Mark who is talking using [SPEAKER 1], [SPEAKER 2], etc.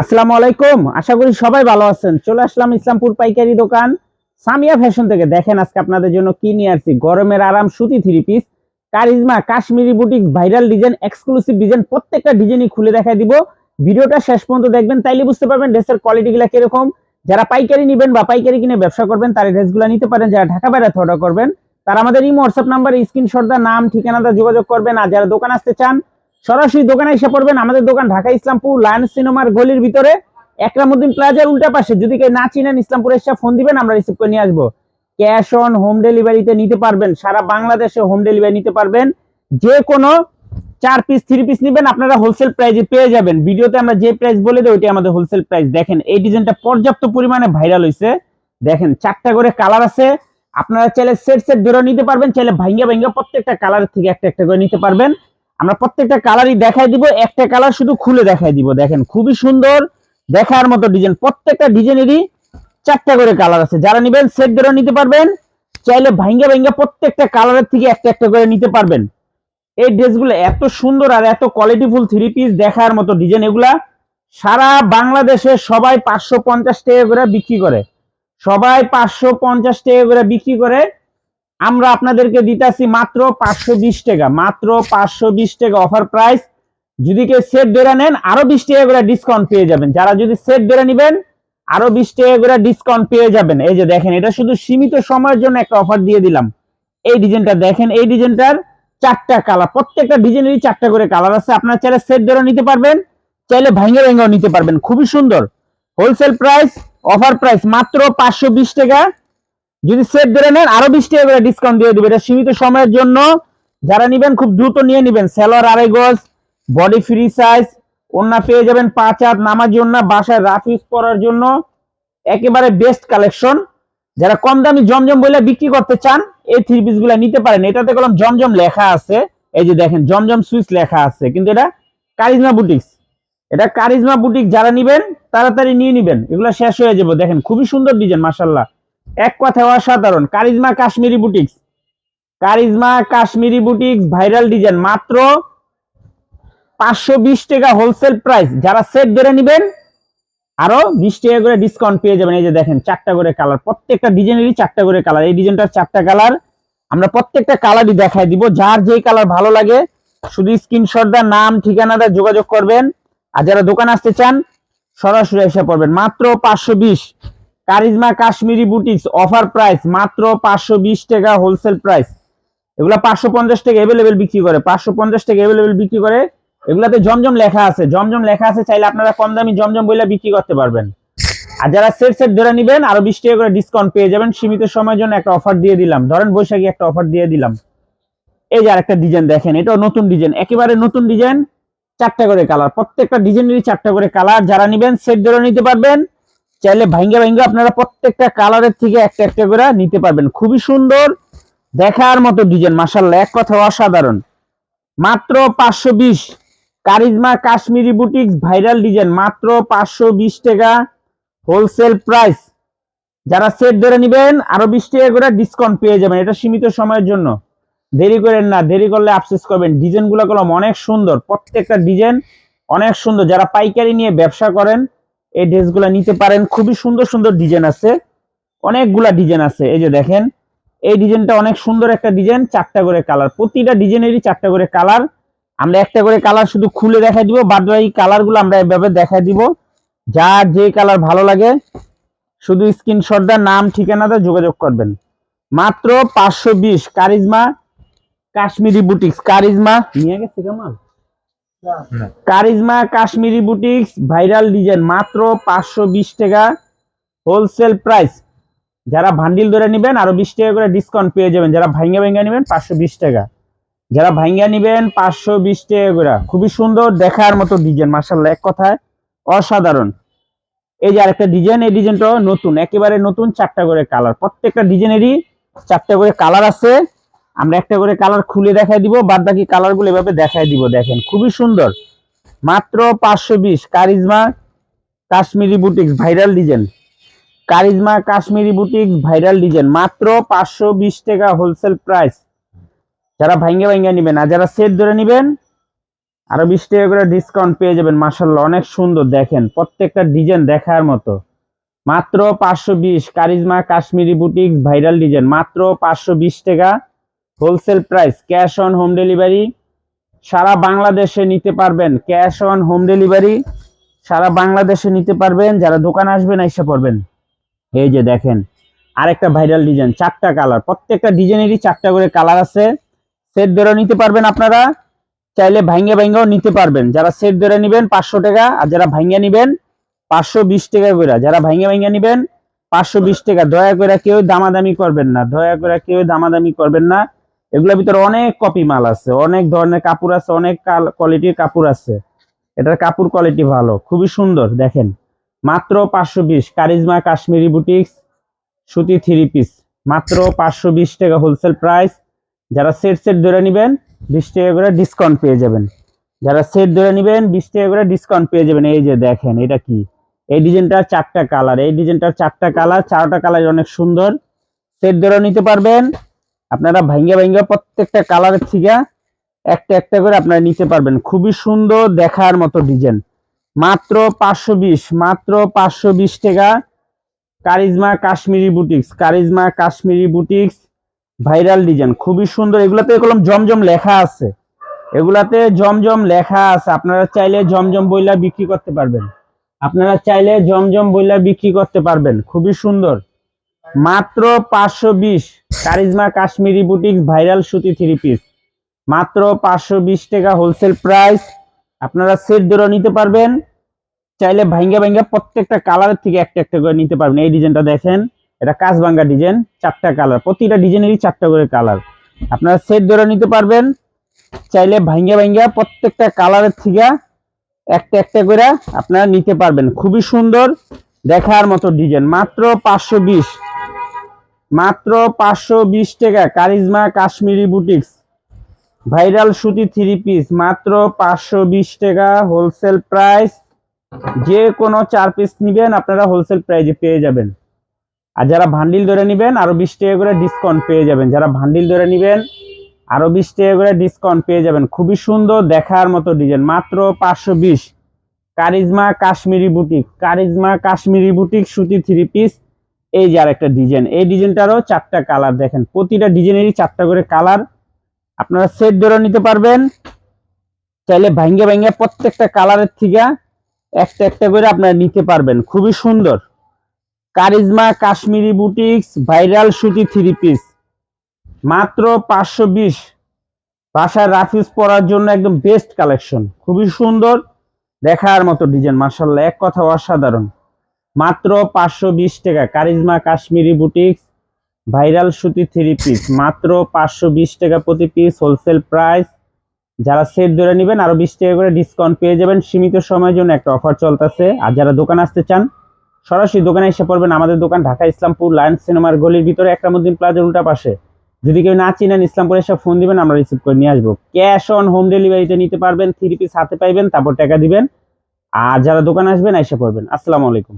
[SPEAKER 1] আসসালামু আলাইকুম। আশা করি সবাই ভালো আছেন। চলে আসলাম ইসলামপুর পাইকারি দোকান। সামিয়া ফ্যাশন থেকে দেখেন আজকে আপনাদের জন্য কি নিয়ে আসছি। গরমের আরাম সুতি three piece, Karishma, Kashmiri boutique, viral design exclusive design, প্রত্যেকটা ডিজাইনই খুলে দেখা দিব। ভিডিওটা শেষ পর্যন্ত দেখবেন, তাইলে বুঝতে পারবেন ড্রেসের কোয়ালিটিগুলো কীরকম। যারা পাইকারি নেবেন বা পাইকারি কিনে ব্যবসা করবেন, তারা ড্রেসগুলো নিতে পারেন। যারা ঢাকা বেড়াতে অর্ডার করবেন, তারা আমাদের এই হোয়াটসঅ্যাপ নাম্বারে স্ক্রিনশট দা নাম, ঠিকানাটা যোগাযোগ করবেন। আর যারা দোকান আসতে চান সরাসরি দোকানে এসে পড়বেন আমাদের দোকান ঢাকা ইসলামপুর লায়ন্স সিনেমার গলির ভিতরে। একরামুদ্দিন প্লাজার উল্টা পাশে। যদি কেউ না চিনেন, ইসলামপুরে এসে ফোন দিবেন, আমরা রিসিভ করে নিয়ে আসব। ক্যাশ অন হোম ডেলিভারিতে নিতে পারবেন। সারা বাংলাদেশে হোম ডেলিভারি নিতে পারবেন। যে কোনো চার পিস থ্রি পিস নেবেন, আপনারা হোলসেল প্রাইজে পেয়ে যাবেন। ভিডিওতে আমরা যে প্রাইস বলে দিই, ওইটাই আমাদের হোলসেল প্রাইস দেখেন, এই ডিজাইনটা পর্যাপ্ত পরিমাণে ভাইরাল হয়েছে দেখেন, চারটা করে কালার আছে। আপনারা চাইলে সেট সেট ধরে নিতে পারবেন, চাইলে ভাঙ্গা ভাঙ্গা প্রত্যেকটা কালার থেকে একটা একটা করে নিতে পারবেন। আমরা প্রত্যেকটা কালারই দেখাই দিব, একটা কালার শুধু খুলে দেখাই দিব, দেখেন খুবই সুন্দর দেখার মতো ডিজাইন প্রত্যেকটা ডিজাইনেরই চারটা করে কালার আছে। যারা নেবেন সেট ধরে নিতে পারবেন, চাইলে ভাঙ্গা ভাঙ্গা প্রত্যেকটা কালারের থেকে একটা একটা করে নিতে পারবেন। এই ড্রেসগুলো এত সুন্দর আর এত কোয়ালিটিফুল থ্রি পিস দেখার মতো ডিজাইন এগুলা সারা বাংলাদেশে সবাই পাঁচশো পঞ্চাশ টাকা করে বিক্রি করে। সবাই পাঁচশো পঞ্চাশ টাকা করে বিক্রি করে আমরা আপনাদেরকে দিতেছি মাত্র পাঁচশো বিশ টাকা, মাত্র পাঁচশো বিশ টাকা অফার প্রাইস যদি কেউ সেট ধরে নেন, আরও বিশ টাকা করে ডিসকাউন্ট পেয়ে যাবেন। যারা যদি সেট ধরে নেবেন, আরও বিশ টাকা করে ডিসকাউন্ট পেয়ে যাবেন। এই যে দেখেন, এটা শুধু সীমিত সময়ের জন্য একটা অফার দিয়ে দিলাম। এই ডিজাইনটা দেখেন, এই ডিজাইনটার চারটা কালার প্রত্যেকটা ডিজাইনেরই চারটা করে কালার আছে। আপনার চাইলে সেট ধরে নিতে পারবেন, চাইলে ভাঙে ভেঙেও নিতে পারবেন। খুবই সুন্দর। হোলসেল প্রাইস অফার প্রাইস মাত্র পাঁচশো বিশ টাকা। যদি সেট ধরে নেন, আরও বিশ টাকা করে ডিসকাউন্ট দিয়ে দিবে। এটা সীমিত সময়ের জন্য যারা নিবেন, খুব দ্রুত নিয়ে নিবেন। সেলোয়ার আড়াই গজ বডি ফ্রি সাইজ ওন্না পেয়ে যাবেন পাঁচ হাত, নামাজি ওন্না বাসায় রাফ ইউজ করার জন্য একেবারে বেস্ট কালেকশন যারা কম দামি জমজম বলে বিক্রি করতে চান, এই থ্রি পিসগুলা নিতে পারেন। এটাতে কলম জমজম লেখা আছে। এই যে দেখেন, জমজম সুইচ লেখা আছে। কিন্তু এটা কারিজমা বুটিক্স এটা কারিজমা বুটিক যারা নিবেন, তাড়াতাড়ি নিয়ে নিবেন। এগুলো শেষ হয়ে যাবে। দেখেন, খুবই সুন্দর ডিজাইন মাসাল্লাহ এক কথায় অসাধারণ। Karizma Kashmiri boutiques. Karizma Kashmiri boutiques viral design. মাত্র পাঁচশো বিশ টাকা হোলসেল প্রাইস। যারা সেট ধরে নিবেন, আরও বিশ টাকা করে ডিসকাউন্ট পেয়ে যাবেন। এই যে দেখেন, চারটা করে কালার। প্রত্যেকটা ডিজাইনেরই চারটা করে কালার। এই ডিজাইনটার চারটা কালার আমরা প্রত্যেকটা কালারই দেখাই দিব। যার যেই কালার ভালো লাগে, শুধু স্ক্রিনশট দা নাম, ঠিকানাটা যোগাযোগ করবেন। আর যারা দোকান আসতে চান, সরাসরি এসে পড়বেন। মাত্র পাঁচশো বিশ। Karizma Kashmiri boutiques offer price মাত্র পাঁচশো বিশ টাকা হোলসেল প্রাইস এগুলো পাঁচশো পঞ্চাশ টাকা এভেলেবেল বিক্রি করে। পাঁচশো পঞ্চাশ টাকা এভেলেবেল বিক্রি করে। এগুলাতে জমজম লেখা আছে। জমজম লেখা আছে চাইলে আপনারা কম দামি জমজম বইলে বিক্রি করতে পারবেন। আর যারা সেট সেট ধরে নিবেন, আরও বিশ টাকা করে ডিসকাউন্ট পেয়ে যাবেন। সীমিত সময়ের জন্য একটা অফার দিয়ে দিলাম। ধরেন বৈশাখী একটা অফার দিয়ে দিলাম। এই যে আরেকটা ডিজাইন দেখেন, এটাও নতুন ডিজাইন একেবারে নতুন ডিজাইন চারটা করে কালার প্রত্যেকটা ডিজাইনেরই চারটা করে কালার যারা নিবেন সেট ধরে নিতে পারবেন। চাইলে ভাঙ্গা ভাঙ্গা আপনারা প্রত্যেকটা কালারের থেকে একটা একটা করে নিতে পারবেন। খুবই সুন্দর, দেখার মতো ডিজাইন মাসাল্লাহ এক কথা অসাধারণ। মাত্র পাঁচশো বিশ, Karizma Kashmiri boutiques, viral design, মাত্র পাঁচশো বিশ টাকা হোলসেল প্রাইস। যারা সেট ধরে নিবেন, আরও বিশ টাকা করে ডিসকাউন্ট পেয়ে যাবেন, এটা সীমিত সময়ের জন্য। দেরি করেন না, দেরি করলে আফসোস করবেন। ডিজাইনগুলো কলম অনেক সুন্দর, প্রত্যেকটা ডিজাইন অনেক সুন্দর। যারা পাইকারি নিয়ে ব্যবসা করেন এই ড্রেসগুলো নিতে পারেন। খুবই সুন্দর সুন্দর ডিজাইন আছে। অনেকগুলা ডিজাইন আছে। এই যে দেখেন, এই ডিজাইনটা অনেক সুন্দর একটা ডিজাইন, চারটা করে কালার। প্রতিটা ডিজাইনেরই চারটা করে কালার। আমরা একটা করে কালার শুধু খুলে দেখাই দিব, বাদ বাকি কালারগুলো আমরা এভাবে দেখাই দিব। যার যে কালার ভালো লাগে, শুধু স্ক্রিনশট দা নাম ঠিকানাটা যোগাযোগ করবেন। মাত্র পাঁচশো বিশ, কারিজমা কাশ্মীরি বুটিক্স কারিজমা, নিয়ে গেছে কেমন Karizma Kashmiri boutiques, viral design, মাত্র পাঁচশো বিশ টাকা হোলসেল প্রাইস। যারা ভান্ডিল ধরে নেবেন, আরও বিশ টাকা করে ডিসকাউন্ট পেয়ে যাবেন। যারা ভাঙ্গা ভাঙ্গা নেবেন, পাঁচশো বিশ টাকা। যারা ভাঙ্গা নেবেন, পাঁচশো বিশ টাকা করে। খুবই সুন্দর দেখার মতো ডিজাইন মার্শাল্লাহ এক কথায় অসাধারণ। এই যে আরেকটা ডিজাইন, এই ডিজাইনটাও নতুন, একেবারে নতুন, চারটা করে কালার। প্রত্যেকটা ডিজাইনেরই চারটা করে কালার আছে। আমরা একটা করে কালার খুলে দেখাই দিব বাদ বাকি কালারগুলো এভাবে দেখাই দিব, দেখেন। খুবই সুন্দর। মাত্র পাঁচশো বিশ, Karizma Kashmiri boutiques viral design Karizma Kashmiri boutiques viral design মাত্র পাঁচশো বিশ টাকা হোলসেল প্রাইস যারা ভাঙ্গা ভাঙ্গা নেবেন, আর যারা সেট ধরে নেবেন, আরও বিশ টাকা করে ডিসকাউন্ট পেয়ে যাবেন মাসাল্লাহ অনেক সুন্দর, দেখেন। প্রত্যেকটা ডিজাইন দেখার মতো। মাত্র পাঁচশো বিশ, Karizma Kashmiri boutique viral design মাত্র পাঁচশো বিশ টাকা wholesale price, cash on home delivery. সারা বাংলাদেশে নিতে পারবেন ক্যাশ অন হোম ডেলিভারি। সারা বাংলাদেশে নিতে পারবেন, যারা দোকান আসবেন এসে পড়বেন। এই যে দেখেন, আরেকটা ভাইরাল ডিজাইন, চারটা কালার। প্রত্যেকটা ডিজাইনেরই চারটা করে কালার আছে। সেট ধরে নিতে পারবেন আপনারা। চাইলে ভাঙ্গে ভাঙ্গাও নিতে পারবেন। যারা সেট ধরে নেবেন পাঁচশো টাকা, আর যারা ভাঙ্গে নেবেন পাঁচশো বিশ টাকা করে। যারা ভাঙ্গে ভাঙ্গে নেবেন পাঁচশো বিশ টাকা। দয়া করে কেউ দামাদামি করবেন না। দয়া করে কেউ দামাদামি করবেন না। এগুলোর ভিতরে অনেক কপি মাল আছে, অনেক ধরনের কাপড় আছে, অনেক কোয়ালিটির কাপড় আছে। এটার কাপড় কোয়ালিটি ভালো, খুবই সুন্দর, দেখেন। মাত্র পাঁচশো বিশ, কারিজমা কাশ্মীরি বুটিক্স সুতি থ্রি পিস মাত্র পাঁচশো বিশ টাকা হোলসেল প্রাইস যারা সেট সেট ধরে নেবেন, বিশ টাকা করে ডিসকাউন্ট পেয়ে যাবেন। যারা সেট ধরে নেবেন, বিশ টাকা করে ডিসকাউন্ট পেয়ে যাবেন। এই যে দেখেন, এটা কি? এই ডিজাইনটার চারটা কালার এই ডিজাইনটার চারটা কালার চারটা কালার অনেক সুন্দর। সেট ধরে নিতে পারবেন। আপনারা ভাঙ্গা ভাঙ্গা প্রত্যেকটা কালারের থেকে একটা একটা করে আপনারা নিতে পারবেন। খুবই সুন্দর দেখার মতো ডিজাইন মাত্র পাঁচশো বিশ, মাত্র পাঁচশো বিশ টাকা Karizma Kashmiri boutiques Karizma Kashmiri boutiques viral design খুবই সুন্দর। এগুলাতে এরকম জমজম লেখা আছে। এগুলাতে জমজম লেখা আছে। আপনারা চাইলে জমজম বইলা বিক্রি করতে পারবেন। আপনারা চাইলে জমজম বইলা বিক্রি করতে পারবেন। খুবই সুন্দর। মাত্র পাঁচশো বিশ কারিজমা কাশ্মীরি বুটিক্স ভাইরাল সুতি থ্রি পিস। মাত্র পাঁচশো বিশ টাকা হোলসেল প্রাইস। আপনারা সেট ধরে নিতে পারবেন। চাইলে ভাঙ্গা ভাঙ্গা প্রত্যেকটা কালারের থেকে একটা একটা করে নিতে পারবেন। এই ডিজাইনটা দেখেন, এটা কাঁচবাঙ্গা ডিজাইন, চারটা কালার। প্রতিটা ডিজাইনেরই চারটা করে কালার। আপনারা সেট ধরে নিতে পারবেন। চাইলে ভাঙ্গা ভাঙ্গা প্রত্যেকটা কালারের থেকে একটা একটা করে আপনারা নিতে পারবেন। খুবই সুন্দর দেখার মতো ডিজাইন। মাত্র পাঁচশো বিশ। মাত্র পাঁচশো বিশ টাকা কারিজমা কাশ্মীরি বুটিক্স। ভাইরাল সুতি থ্রি পিস মাত্র পাঁচশো বিশ টাকা হোলসেল প্রাইস যে কোনো চার পিস নেবেন, আপনারা হোলসেল প্রাইজে পেয়ে যাবেন। আর যারা ভান্ডিল ধরে নেবেন আরও বিশ টাকা করে ডিসকাউন্ট পেয়ে যাবেন। যারা ভান্ডিল ধরে নেবেন আরও বিশ টাকা করে ডিসকাউন্ট পেয়ে যাবেন। খুবই সুন্দর দেখার মতো ডিজাইন মাত্র পাঁচশো বিশ। কারিজমা কাশ্মীরি বুটিক, কারিজমা কাশ্মীরি বুটিক সুতি থ্রি পিস এই যে আর একটা ডিজাইন, এই ডিজাইনটারও চারটা কালার দেখেন, প্রতিটা ডিজাইনেরই চারটা করে কালার। আপনারা সেট ধরে নিতে পারবেন, চাইলে ভাঙ্গে ভাঙ্গে প্রত্যেকটা কালারের থেকে একটা একটা করে আপনারা নিতে পারবেন, খুবই সুন্দর। কারিজমা, কাশ্মীরি বুটিক্স, ভাইরাল সুতি থ্রি পিস মাত্র পাঁচশো বিশ। বাসায় রাফিউজ পরার জন্য একদম বেস্ট কালেকশন খুবই সুন্দর, দেখার মতো ডিজাইন মার্শাল্লাহ এক কথা অসাধারণ। মাত্র পাঁচশো বিশ টাকা। কারিজমা কাশ্মীরি বুটিক্স, ভাইরাল সুতি থ্রি পিস মাত্র পাঁচশো বিশ টাকা প্রতি পিস হোলসেল প্রাইস যারা সেট ধরে নেবেন, আরও বিশ টাকা করে ডিসকাউন্ট পেয়ে যাবেন। সীমিত সময়ের জন্য একটা অফার চলতেছে। আর যারা দোকান আসতে চান, সরাসরি দোকানে এসে পড়বেন। আমাদের দোকান ঢাকা ইসলামপুর লায়ন সিনেমার গলির ভিতরে একরামুদ্দিন প্লাজার উল্টা পাশে। যদি কেউ না চিনেন, ইসলামপুর এসে ফোন দিবেন, আমরা রিসিভ করে নিয়ে আসব। ক্যাশ অন হোম ডেলিভারিতে নিতে পারবেন থ্রি পিস হাতে পাইবেন, তারপর টাকা দিবেন। আর যারা দোকান আসবেন, এসে পড়বেন। আসসালামু আলাইকুম।